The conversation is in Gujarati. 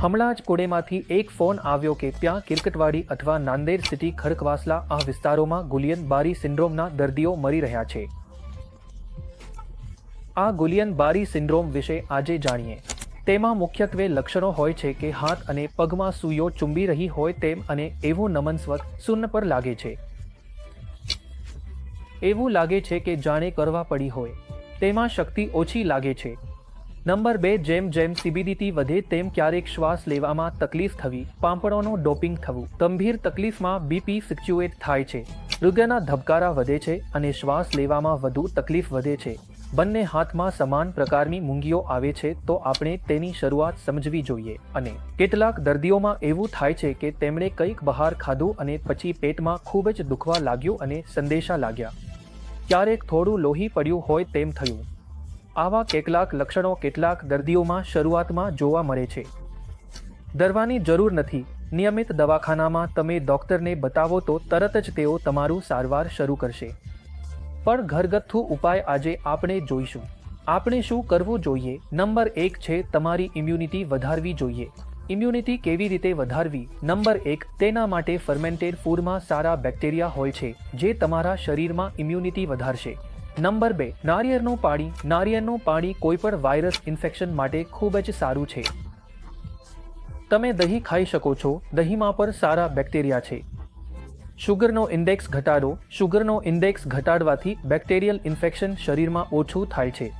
હમણાં જ કોડેમાંથી એક ફોન આવ્યો કે ત્યાં કિરકટવાડી અથવા નાંદેડ સિટી ખડકવાસલા આ વિસ્તારોમાં ગુલિયન બારી સિન્ડ્રોમના દર્દીઓ મરી રહ્યા છે. આ ગુલિયન બારી સિન્ડ્રોમ વિશે આજે જાણીએ. તેમાં મુખ્યત્વે લક્ષણો હોય છે કે હાથ અને પગમાં સૂયો ચુંબી રહી હોય તેમ અને એવું નમન સ્વત શૂન્ય પર લાગે છે. એવું લાગે છે કે જાણે કરવા પડી હોય. તેમાં શક્તિ ઓછી લાગે છે. નંબર બે, જેમ જેમ સીબીડીટી વધે તેમ ક્યારેક શ્વાસ લેવામાં તકલીફ થવી પાંપણોનો ડોપિંગ થવું, ગંભીર તકલીફમાં બીપી સિક્ચ્યુએટ થાય છે. હૃદયના ધબકારા વધે છે અને શ્વાસ લેવામાં વધુ તકલીફ વધે છે. બંને હાથમાં સમાન પ્રકારની મૂંગીઓ આવે છે તો આપણે તેની શરૂઆત સમજવી જોઈએ. અને કેટલાક દર્દીઓમાં એવું થાય છે કે તેમણે કંઈક બહાર ખાધું અને પછી પેટમાં ખૂબ જ દુખવા લાગ્યું અને સંદેશા લાગ્યા. ક્યારેક થોડું લોહી પડ્યું હોય તેમ થયું. આવા કેટલાક લક્ષણો કેટલાક દર્દીઓમાં શરૂઆતમાં જોવા મળે છે. ડરવાની જરૂર નથી. નિયમિત દવાખાનામાં તમે ડૉક્ટરને બતાવો તો તરત જ તેઓ તમારું સારવાર શરૂ કરશે. પણ ઘરગથ્થુ ઉપાય આજે આપણે જોઈશું. આપણે શું કરવું જોઈએ? નંબર એક છે તમારી ઇમ્યુનિટી વધારવી જોઈએ. ઇમ્યુનિટી કેવી રીતે વધારવી? નંબર એક, તેના માટે ફર્મેન્ટેડ ફૂડમાં સારા બેક્ટેરિયા હોય છે, જે તમારા શરીરમાં ઇમ્યુનિટી વધારશે. નંબર બે, નારિયેળનું પાણી. નારિયેળનું પાણી કોઈ પણ વાયરસ ઇન્ફેક્શન માટે ખૂબ જ સારું છે. તમે દહીં ખાઈ શકો છો. દહીંમાં પણ સારા બેક્ટેરિયા છે. શુગરનો ઇન્ડેક્સ ઘટાડો. શુગરનો ઇન્ડેક્સ ઘટાડવાથી બેક્ટેરિયલ ઇન્ફેક્શન શરીરમાં ઓછું થાય છે.